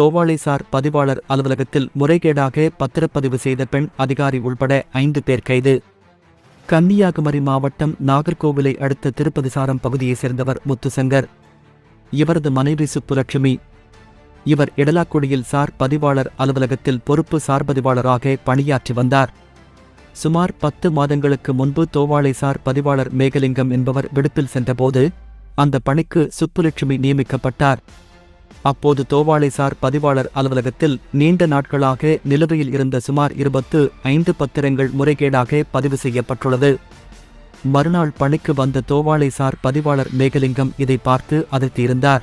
தோவாளைசார் பதிவாளர் அலுவலகத்தில் முறைகேடாக பத்திரப்பதிவு செய்த பெண் அதிகாரி உள்பட ஐந்து பேர் கைது. கன்னியாகுமரி மாவட்டம் நாகர்கோவிலை அடுத்த திருப்பதிசாரம் பகுதியைச் சேர்ந்தவர் முத்துசங்கர். இவரது மனைவி சுப்புலட்சுமி. இவர் இடலாக்குடியில் சார் பதிவாளர் அலுவலகத்தில் பொறுப்பு சார் பதிவாளராக பணியாற்றி வந்தார். சுமார் பத்து மாதங்களுக்கு முன்பு தோவாளை சார் பதிவாளர் மேகலிங்கம் என்பவர் விடுப்பில் சென்றபோது அந்த பணிக்கு சுப்புலட்சுமி நியமிக்கப்பட்டார். அப்போது தோவாளை சார் பதிவாளர் அலுவலகத்தில் நீண்ட நாட்களாக நிலுவையில் இருந்த சுமார் இருபத்து ஐந்து பத்திரங்கள் முறைகேடாக பதிவு செய்யப்பட்டுள்ளது. மறுநாள் பணிக்கு வந்த தோவாளை சார் பதிவாளர் மேகலிங்கம் இதை பார்த்து அதிர்த்தியிருந்தார்.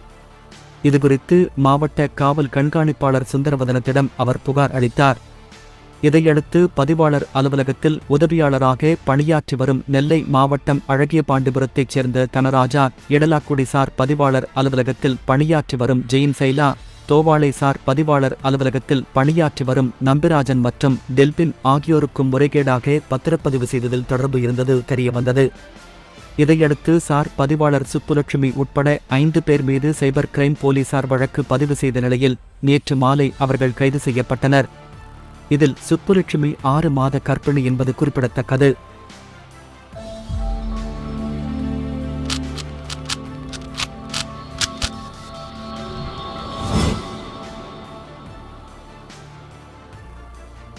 இதுகுறித்து மாவட்ட காவல் கண்காணிப்பாளர் சுந்தரவதனத்திடம் அவர் புகார் அளித்தார். இதையடுத்து பதிவாளர் அலுவலகத்தில் உதவியாளராக பணியாற்றி வரும் நெல்லை மாவட்டம் அழகியபாண்டிபுரத்தைச் சேர்ந்த தனராஜா இடலாக்குடி சார் பதிவாளர் அலுவலகத்தில் பணியாற்றி வரும் ஜெயின் சைலா தோவாளை சார் பதிவாளர் அலுவலகத்தில் பணியாற்றி வரும் நம்பிராஜன் மற்றும் டெல்பின் ஆகியோருக்கும் முறைகேடாக பத்திரப்பதிவு செய்ததில் தொடர்பு இருந்தது தெரியவந்தது. இதையடுத்து சார் பதிவாளர் சுப்புலட்சுமி உட்பட ஐந்து பேர் மீது சைபர் கிரைம் போலீசார் வழக்கு பதிவு செய்த நிலையில் நேற்று மாலை அவர்கள் கைது செய்யப்பட்டனர். இதில் சுப்புலட்சுமி ஆறு மாத கற்பிணி என்பது குறிப்பிடத்தக்கது.